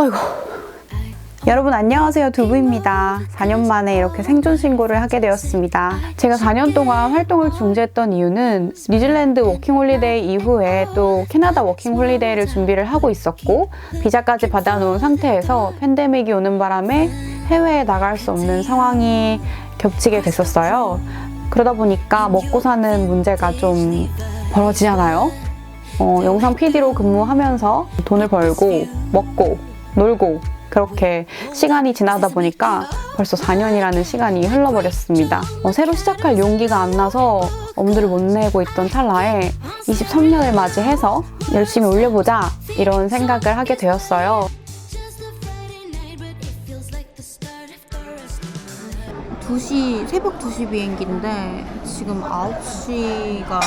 아이고. 여러분 안녕하세요 두부입니다. 4년 만에 이렇게 생존 신고를 하게 되었습니다. 제가 4년 동안 활동을 중지했던 이유는 뉴질랜드 워킹홀리데이 이후에 또 캐나다 워킹홀리데이를 준비를 하고 있었고 비자까지 받아놓은 상태에서 팬데믹이 오는 바람에 해외에 나갈 수 없는 상황이 겹치게 됐었어요. 그러다 보니까 먹고 사는 문제가 좀 벌어지잖아요. 어, 영상 PD로 근무하면서 돈을 벌고 먹고 놀고 그렇게 시간이 지나다 보니까 벌써 4년이라는 시간이 흘러버렸습니다. 어, 새로 시작할 용기가 안 나서 엄두를 못 내고 있던 찰나에 23년을 맞이해서 열심히 올려보자 이런 생각을 하게 되었어요. Just a Friday night, but it feels like the start of the rest of 2시, 새벽 2시 비행기인데 지금 9시가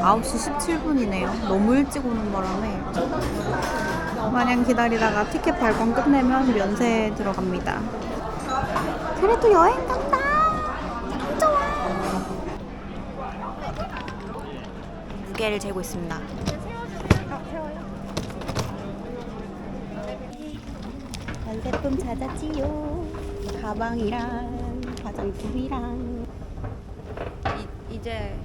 9시 17분이네요. 너무 일찍 오는 바람에 마냥 기다리다가 티켓 발권 끝내면 면세 들어갑니다. 그래도 여행 간다. 좋아. 무게를 재고 있습니다. 전세품 찾았지요. 가방이랑 화장품이랑 이, 이제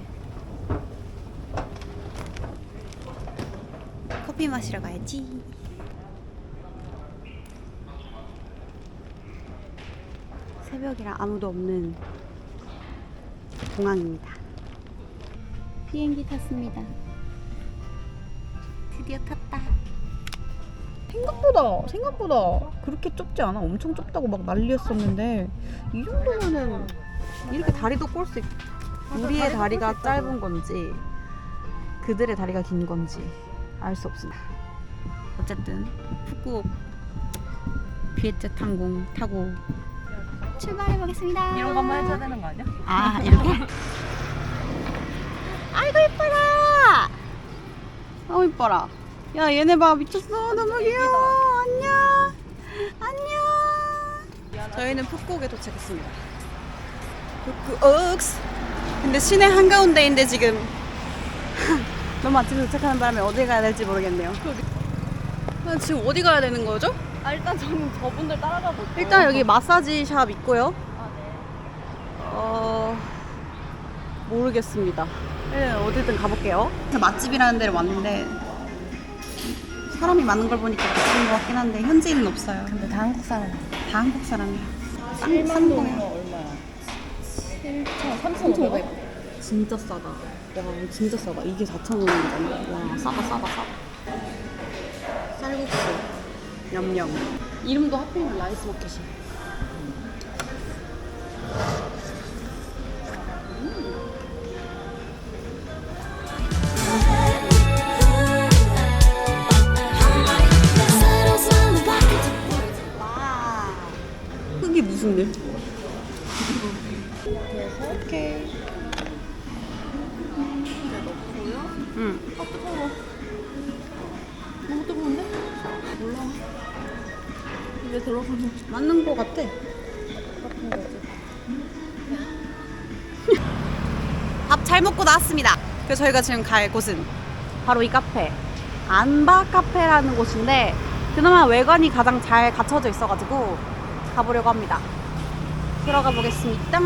커피 마시러 가야지. 새벽이라 아무도 없는 공항입니다. 비행기 탔습니다. 드디어 탔다. 생각보다 생각보다 그렇게 좁지 않아. 엄청 좁다고 막 난리였었는데 이 정도면은 이렇게 다리도 꼴 수 있. 우리의 다리가 짧은 건지 그들의 다리가 긴 건지 알 수 없습니다. 어쨌든 푸꾸옥 비에젯 항공 타고 출발해 보겠습니다. 이런 거 한번 해줘야 되는 거 아니야? 아 이렇게? 아이고 이뻐라! 아우 이뻐라. 야 얘네 봐. 미쳤어. 너무 귀여워. 안녕. 안녕. 저희는 푸꾸옥에 도착했습니다. 푸꾸옥스 근데 시내 한가운데인데 지금. 너무 아침에 도착하는 바람에 어디 가야 될지 모르겠네요. 아, 지금 어디 가야 되는 거죠? 아 일단 저는 저분들 따라가 볼게요. 일단 여기 마사지 샵 있고요. 아, 네. 어 모르겠습니다. 네, 어디든 가볼게요. 맛집이라는 데를 왔는데 사람이 많은 걸 보니까 맛집인 것 같긴 한데 현지인은 없어요. 근데 다 한국 사람. 다 한국 사람이야. 싼, 1만 싼 동이면 거야. 얼마야? 7천, 3,500원. 진짜 싸다. 와 진짜 싸다. 이게 4,000원이잖아. 와 싸다 싸다 싸다. 쌀국수 냠냠. 이름도 하필이면 라이스 와. 그게 무슨 일? 오케이. 응. 아 뜨거 몰라. 입에 들어가면 맞는 거 같아. 같은 거지. 밥 잘 먹고 나왔습니다. 그래서 저희가 지금 갈 곳은 바로 이 카페. 안바 카페라는 곳인데 그나마 외관이 가장 잘 갖춰져 있어가지고 가보려고 합니다. 들어가 보겠습니다.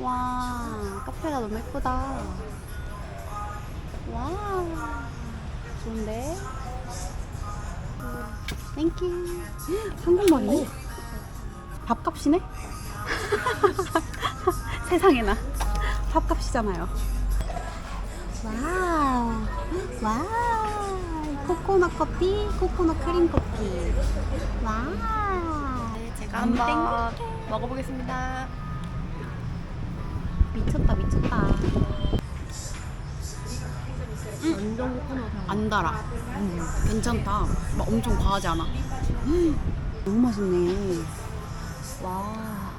와, 카페가 너무 예쁘다. 와, 좋은데? 땡큐. 한국말이네? 밥값이네? 세상에나. 밥값이잖아요. 와우. 와우. 코코넛 커피, 코코넛 크림 커피. 와우. 제가 한번 먹어보겠습니다. 미쳤다, 미쳤다. 안 달아. 음, 괜찮다. 막 엄청 과하지 않아. 음, 너무 맛있네. 와.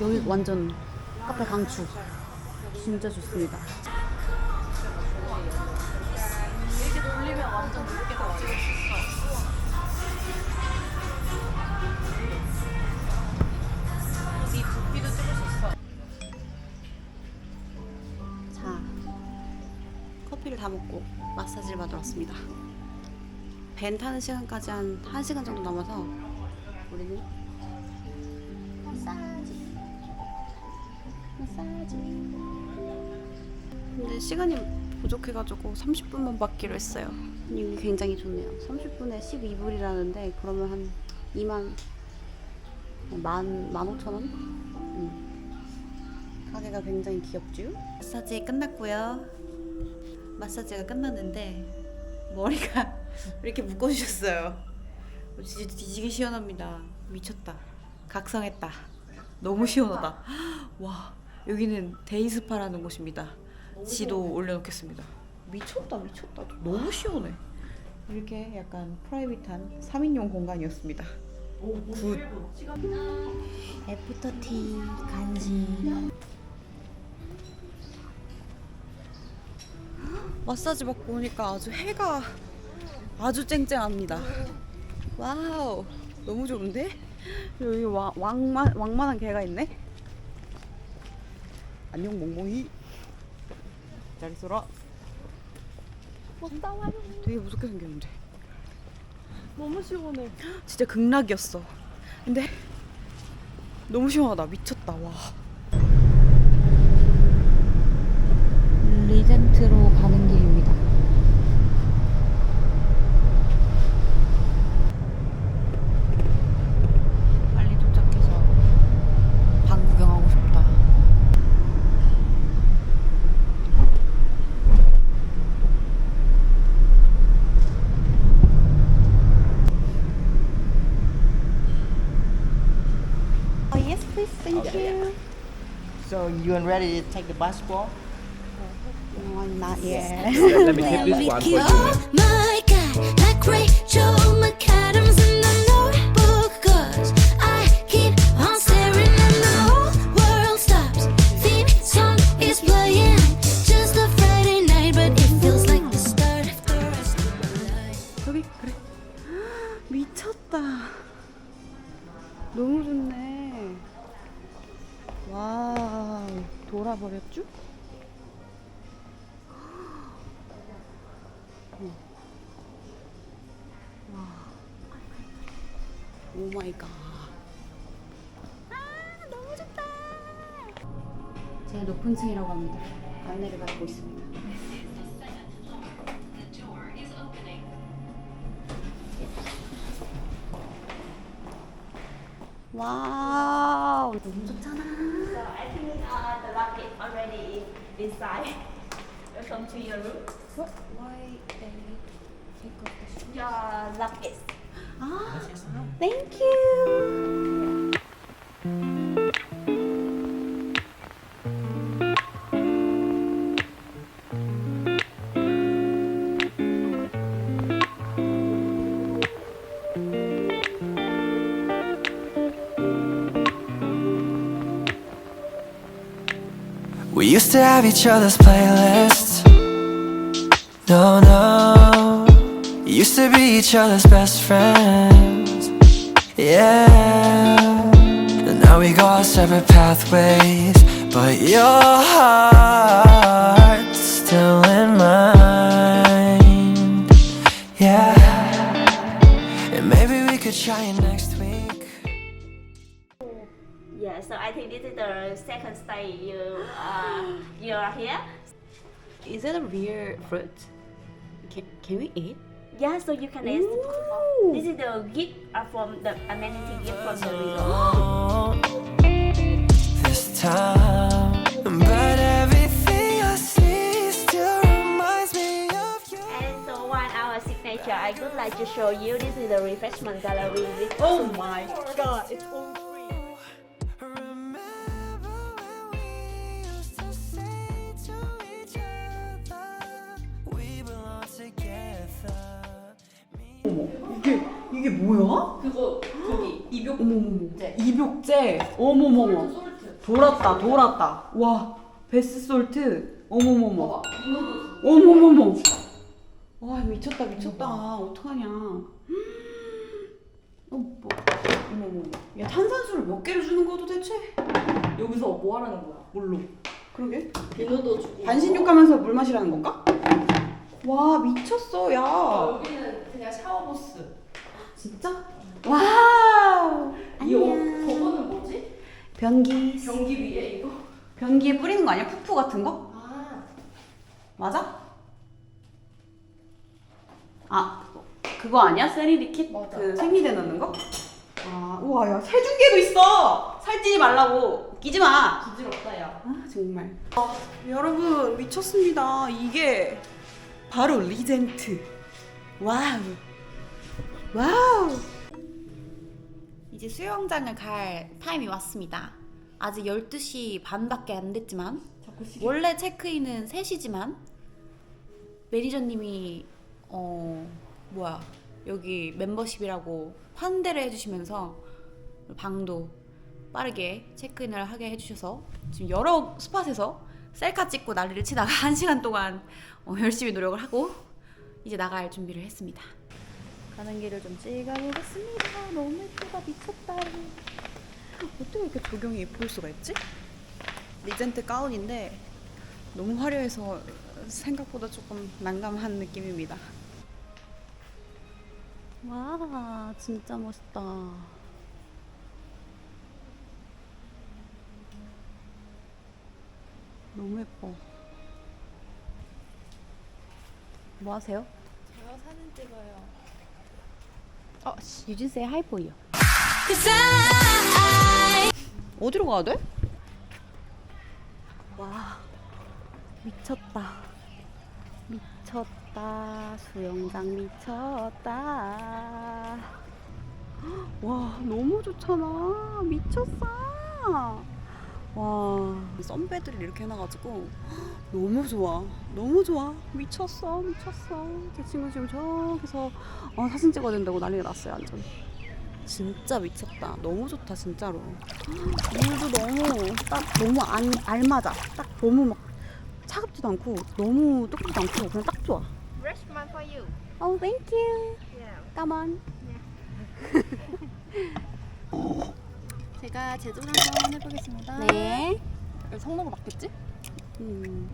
여기 완전 카페 강추. 진짜 좋습니다. 이렇게 돌리면 완전 높게 다 찍을 수 있어. 다 먹고 마사지를 받으러 왔습니다. 밴 타는 시간까지 한 1시간 정도 남아서 우리는 마사지. 마사지. 근데 시간이 부족해가지고 30분만 받기로 했어요. 이게 굉장히 좋네요. 30분에 12불이라는데 그러면 한 2만 만, 만 오천 원? 음. 가게가 굉장히 귀엽죠? 마사지 끝났고요. 마사지가 끝났는데 머리가 이렇게 묶어주셨어요. 진짜 뒤지게 시원합니다. 미쳤다. 각성했다. 너무 시원하다. 와 여기는 데이스파라는 곳입니다. 지도 올려놓겠습니다. 미쳤다 미쳤다. 너무 시원해. 이렇게 약간 프라이빗한 3인용 공간이었습니다. 굿. 애프터티 간식. 마사지 받고 오니까 아주 해가 아주 쨍쨍합니다. 와우, 너무 좋은데? 여기 왕, 왕만, 왕만한 개가 있네? 안녕, 몽몽이. 잘 있어라. 되게 무섭게 생겼는데. 너무 시원해. 진짜 극락이었어. 근데 너무 시원하다. 미쳤다. 와. 리젠트로 가는 길입니다. 빨리 도착해서 방 구경하고 싶다. Oh yes, please. Thank you. So you and ready to take the basketball? No, I'm not yet. Let me tip this one for you. Oh my god, like Rachel McAdams in the notebook. Cause I keep on staring and the whole world stops. Theme song is playing. Just a Friday night, but it feels like the start of the rest of my life. 여기 그래. 미쳤다. 너무 좋네. 와, 돌아버렸 오 마이 갓. 아, 너무 좋다. 제가 높은 층이라고 합니다. 안내를 받고 있습니다. 와우, 너무 좋잖아. I think uh, the luggage already inside. Welcome to your room. Why they take off the shoes? Your luggage. 아, thank you. We used to have each other's playlists. No, no. Used to be each other's best friends. Yeah. And now we go our separate pathways. But your heart's still in mine. Yeah. And maybe we could try it next week. Yeah, so I think this is the second stay you uh, you are here. Is it a real fruit? Can, can we eat? Yeah, so you can taste. Ooh. This is the gift uh, from the amenity gift from the river. Oh, this time. But everything I see still reminds me of you. And so one our signature, I would like to show you. This is the refreshment gallery. With Oh my god, it's all 이게 뭐야? 그거 저기 입욕 어머머머. 입욕제. 어머머머. 돌았다, 돌았다. 와, 베스 솔트. 어머머머. 어머머머. 와, 미쳤다, 미쳤다. 어떡하냐. 어, 뭐. 어머머머. 야, 탄산수를 몇 개를 주는 거야 도대체? 여기서 뭐 하라는 거야? 뭘로? 그러게. 비누도 주고. 반신욕 하면서 물 마시라는 건가? 와, 미쳤어, 야. 여기는 그냥 샤워 보스. 진짜? 와우! 이 어, 저거는 뭐지? 변기. 변기 위에 이거? 변기에 뿌리는 거 아니야? 푸푸 같은 거? 아. 맞아? 아, 그거- 그거 아니야? 세리리킷? 맞아. 그 생리대 넣는 거? 아, 우와, 야, 세준개도 있어! 살찌지 말라고. 웃기지 마! 부질없다 야. 아, 정말. 여러분, 미쳤습니다. 이게 바로 리젠트. 와우. 와우. 이제 수영장을 갈 타임이 왔습니다. 아직 12시 반밖에 안 됐지만 원래 체크인은 3시지만 매니저님이 어 뭐야 여기 멤버십이라고 환대를 해주시면서 방도 빠르게 체크인을 하게 해주셔서 지금 여러 스팟에서 셀카 찍고 난리를 치다가 한 시간 동안 어, 열심히 노력을 하고 이제 나갈 준비를 했습니다. 가는 길을 좀 찍어보겠습니다. 너무 예쁘다 미쳤다. 어떻게 이렇게 조경이 예쁠 수가 있지? 리젠트 가운인데 너무 화려해서 생각보다 조금 난감한 느낌입니다. 와 진짜 멋있다. 너무 예뻐. 뭐 하세요? 제가 사진 찍어요. 어, 유진 씨 하이보이요. Cause I 어디로 가야 돼? 와, 미쳤다. 미쳤다. 수영장 미쳤다. 와, 너무 좋잖아. 미쳤어. 와, 썬베드를 이렇게 해놔가지고 너무 좋아. 너무 좋아. 미쳤어. 미쳤어. 제 친구 지금 저기서 어, 사진 찍어야 된다고 난리가 났어요, 완전. 진짜 미쳤다. 너무 좋다, 진짜로. 물도 너무 딱 너무 안, 알맞아. 딱 너무 막 차갑지도 않고 너무 뜨겁지도 않고 그냥 딱 좋아. Freshman for you. Oh, thank you. Yeah. Come on. 제가 제조를 한번 해보겠습니다. 네. 성노가 맞겠지? 음,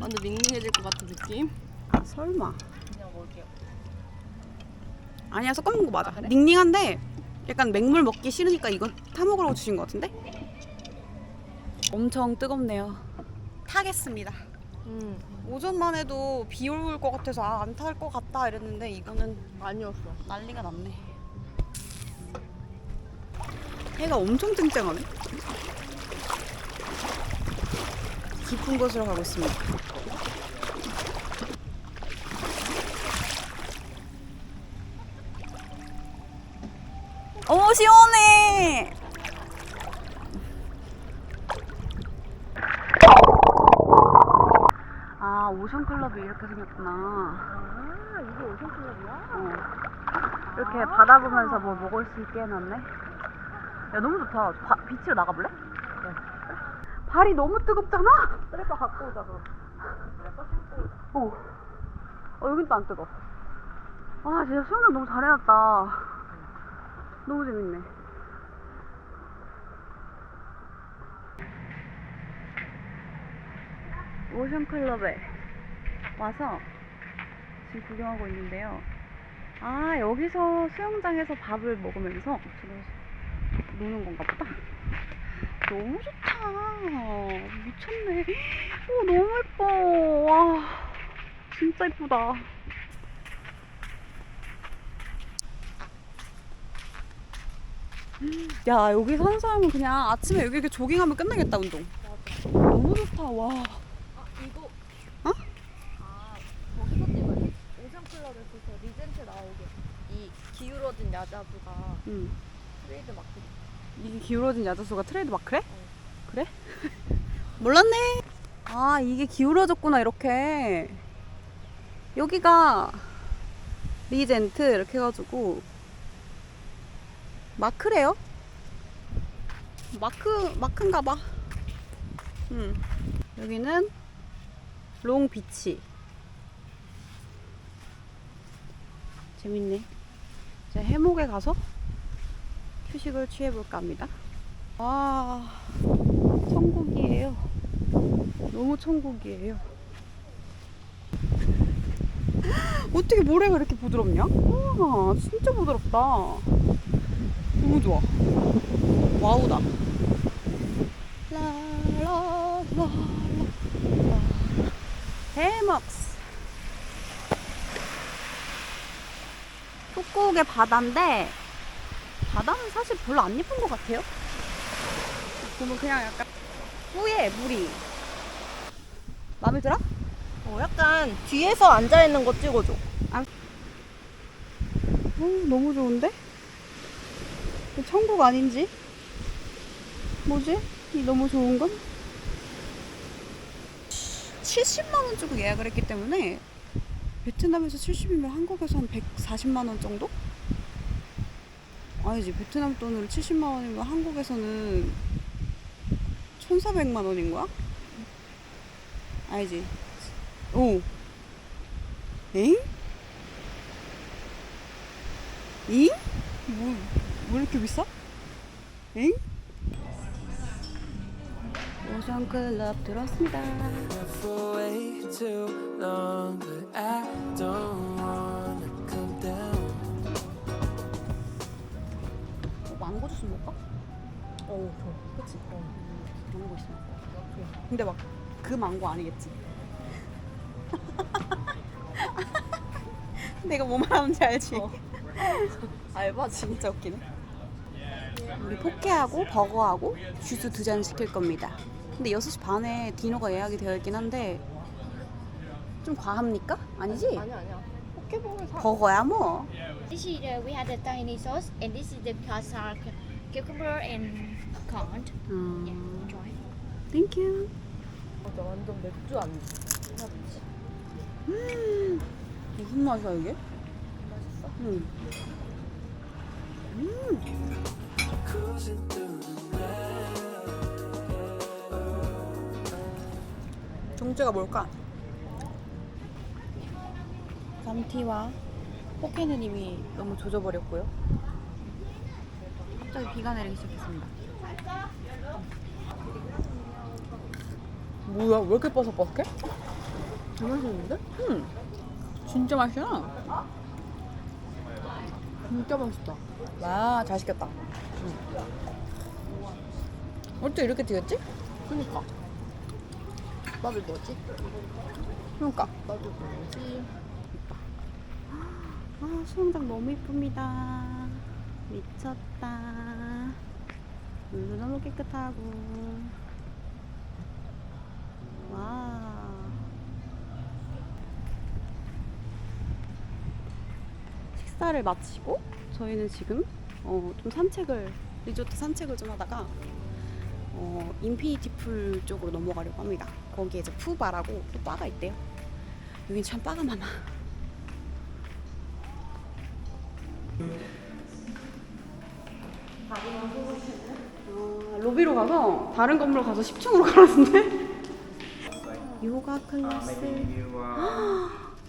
완전 밍밍해질 것 같은 느낌. 아, 설마. 그냥 먹을게요. 아니야, 섞어 먹는 거 맞아. 닝닝한데 약간 맹물 먹기 싫으니까 이거 타 먹으라고 주신 것 같은데? 엄청 뜨겁네요. 타겠습니다. 음 오전만 해도 비 올 것 같아서 아, 안 탈 것 같다 이랬는데 이거는 아니었어. 난리가 났네. 해가 엄청 쨍쨍하네. 깊은 곳으로 가고 있습니다. 오 시원해. 아 오션 클럽이 이렇게 생겼구나. 아 이게 오션 클럽이야? 어. 이렇게 바다 보면서 뭐 먹을 수 있게 해놨네. 야 너무 좋다. 바, 빛으로 나가볼래? 발이 너무 뜨겁잖아. 스트레퍼 갖고 오자 그럼. 어. 어 여긴 또 안 뜨거. 아 진짜 수영장 너무 잘해놨다. 너무 재밌네. 오션 클럽에 와서 지금 구경하고 있는데요. 아 여기서 수영장에서 밥을 먹으면서 노는 건가 보다. 너무 좋다. 미쳤네. 오 너무 예뻐. 와 진짜 예쁘다. 야 여기 사는 사람은 그냥 아침에 여기 이렇게 조깅하면 끝나겠다 운동. 너무 좋다 와. 아 이거. 어? 아 거기서 찍어야 돼. 오션 클럽에서 리젠트 나오게 이 기울어진 야자수가 응. 트레이드 마크. 이게 기울어진 야자수가 트레이드 마크래? 그래? 몰랐네. 아 이게 기울어졌구나 이렇게. 여기가 리젠트 이렇게 해가지고 마크래요. 마크 마크인가 봐. 음. 여기는 롱 비치. 재밌네. 이제 해목에 가서 휴식을 취해볼까 합니다. 아, 천국이에요. 너무 천국이에요. 어떻게 모래가 이렇게 부드럽냐? 와, 진짜 부드럽다. 너무 좋아. 와우다. 라라라라. 해먹스. 꾹꾹의 바다인데 바다는 사실 별로 안 예쁜 것 같아요. 보면 그냥 약간 뿌예 물이. 마음에 들어? 어, 약간 뒤에서 앉아 있는 거 찍어줘. 오, 너무 좋은데? 천국 아닌지? 뭐지? 이 너무 좋은 건? 70만 원 주고 예약을 했기 때문에 베트남에서 70이면 한국에서 한 140만 원 정도? 아니지, 베트남 돈으로 70만 원이면 한국에서는 1400만 원인 거야? 아니지. 오. 엥? 잉? 뭐, 왜 이렇게 비싸? 엥? 오션 클럽 들었습니다. 고 주스 먹을까? 어, 좋아. 그치? 어. 망고 있으면. 근데 막 그 망고 아니겠지? 내가 뭐 말하는지 알지? 알바 진짜 웃기네. 우리 포케하고 버거하고 주스 두 잔 시킬 겁니다. 근데 6시 반에 디너가 예약이 되어 있긴 한데 좀 과합니까? 아니지? 아니야, 아니야. 포켓몬을 사. 버거야 뭐. This is the, we have the tahini sauce, and this is the casar cucumber and corn. Yeah, 음, enjoy. 땡큐. 맞아, 완전 맥주 안 맞지? 무슨 맛이야 이게? 맛있어? through the 정체가 뭘까? 감티와 포케는 이미 너무 조져버렸고요. 갑자기 비가 내리기 시작했습니다. 뭐야? 왜 이렇게 바삭바삭해? 잘 마셨는데? 응. 진짜 맛이야. 진짜 맛있다. 와, 잘 시켰다. 어떻게 이렇게 튀겼지? 그니까. 밥을 뭐지? 그러니까. 밥을 뭐지? 아, 수영장 너무 이쁩니다. 미쳤다. 물도 너무 깨끗하고. 와. 식사를 마치고 저희는 지금 어, 좀 산책을 리조트 산책을 좀 하다가 어, 인피니티 풀 쪽으로 넘어가려고 합니다. 거기에 이제 푸바라고 또 바가 있대요. 여긴 참 바가 많아. 어, 로비로 가서 다른 건물 가서 10층으로 가라는데 요가 클래스 Maybe you uh,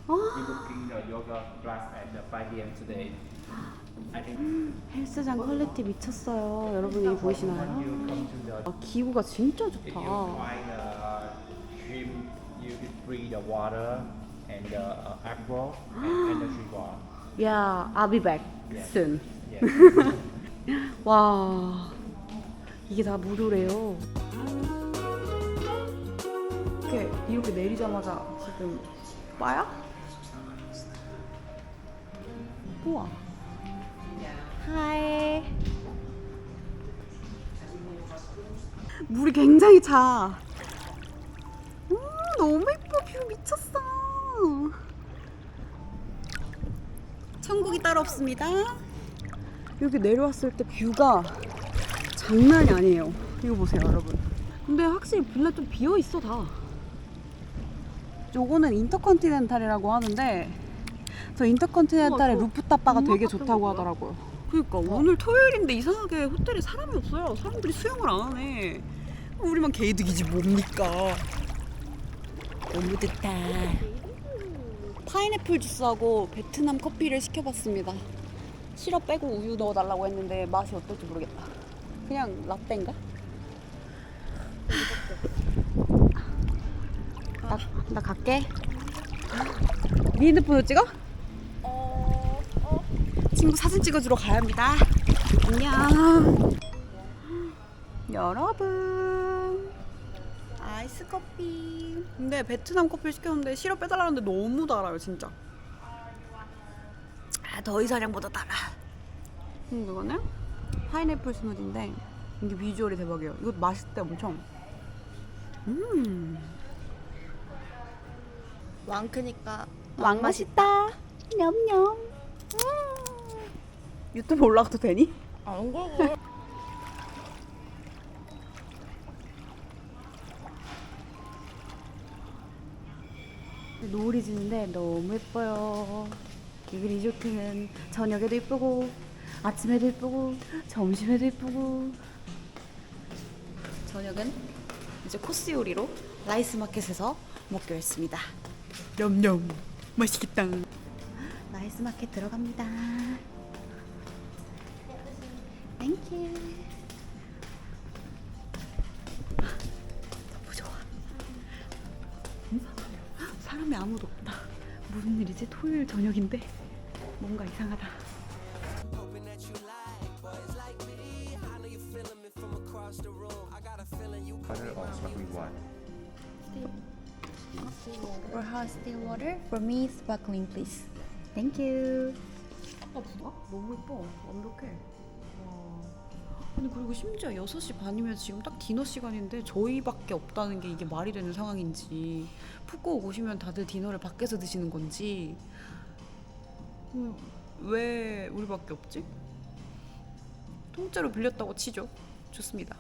you booking the yoga class at the 5 p.m. today. I think 헬스장 퀄리티 미쳤어요 여러분 여기 보이시나요? 아, 기구가 진짜 좋다 uh, you Yes. 와 이게 다 무료래요 이렇게 이렇게 내리자마자 지금 빠야? 우와 하이 물이 굉장히 차 오, 너무 예뻐 뷰 미쳤어 천국이 따로 없습니다 여기 내려왔을 때 뷰가 장난이 아니에요. 이거 보세요, 여러분. 근데 확실히 빌라 좀 비어 있어 다. 요거는 인터컨티넨탈이라고 하는데 저 인터컨티넨탈의 우와, 저 루프탑 바가 되게 좋다고 거 뭐야? 하더라고요. 그러니까 오늘 토요일인데 이상하게 호텔에 사람이 없어요. 사람들이 수영을 안 하네. 우리만 개이득이지 뭡니까? 너무 좋다. 파인애플 주스하고 베트남 커피를 시켜봤습니다. 시럽 빼고 우유 넣어달라고 했는데 맛이 어떨지 모르겠다. 그냥 라떼인가? 나, 나 갈게. 네 핸드폰으로 찍어? 친구 사진 찍어주러 가야 합니다. 안녕. 여러분. 아이스 커피. 근데 베트남 커피 시켰는데 시럽 빼달라는데 너무 달아요, 진짜. 아, 더 이상량보다 달아. 음, 이거는 파인애플 스무디인데 이게 비주얼이 대박이에요. 이거 맛있대 엄청. 음. 왕 크니까 왕 맛있다. 냠냠. 유튜브 올라가도 되니? 안 그러고. 노을이 지는데 너무 예뻐요. 이 리조트는 저녁에도 예쁘고 아침에도 예쁘고 점심에도 예쁘고 저녁은 이제 코스 요리로 라이스 마켓에서 먹기로 했습니다. 냠냠 맛있겠다. 라이스 마켓 들어갑니다. 땡큐. 사람이 아무도 없다. 무슨 일이지? 토요일 저녁인데 뭔가 이상하다. For her still water. For me, sparkling, please. Thank you. 아, 뭐야? 너무 예뻐. 완벽해. 와. 아니 그리고 심지어 6시 반이면 지금 딱 디너 시간인데 저희밖에 없다는 게 이게 말이 되는 상황인지 푸꾸옥 오시면 다들 디너를 밖에서 드시는 건지 음, 왜 우리밖에 없지? 통째로 빌렸다고 치죠. 좋습니다.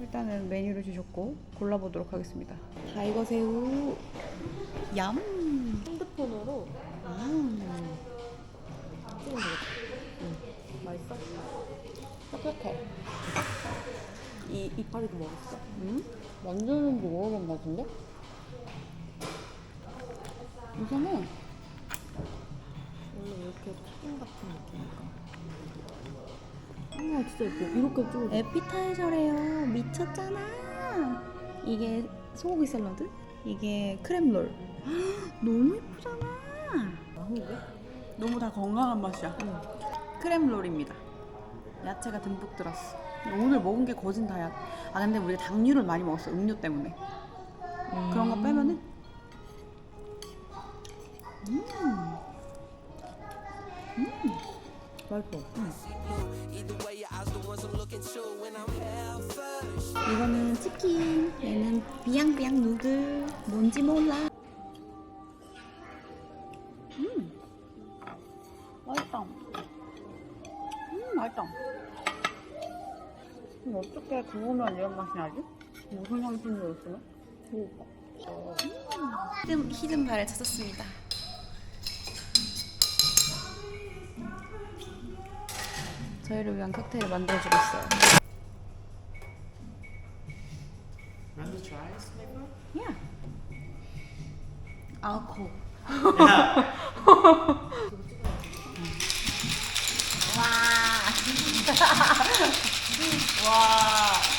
일단은 메뉴를 주셨고 골라보도록 하겠습니다. 다이거 새우 얌. 핸드폰으로 음. 찍으면 되겠다. 맛있어? 촉촉해. 이 이파리도 먹었어? 음? 만드는지 모르는 것 같은데? 우선은 원래 이렇게 튀김 같은 느낌인가? 우와 진짜 예뻐. 이렇게 좀 에피타이저래요. 미쳤잖아. 이게 소고기 샐러드, 이게 크랩롤. 너무 예쁘잖아. 한국에? 너무 다 건강한 맛이야. 크랩롤입니다. 야채가 듬뿍 들었어. 오늘 먹은 게 거진 다야. 아 근데 우리가 당류를 많이 먹었어. 음료 때문에. 그런 거 빼면은 이거는 치킨. 얘는 비앙비앙 누들. 뭔지 몰라. 어떻게 구우면 이런 맛이 나지? 무슨 향신료였어요? 그니까. 히든, 히든 바를 찾았습니다. 저희를 위한 칵테일을 만들어주고 있어요. Yeah. 알코올. 와.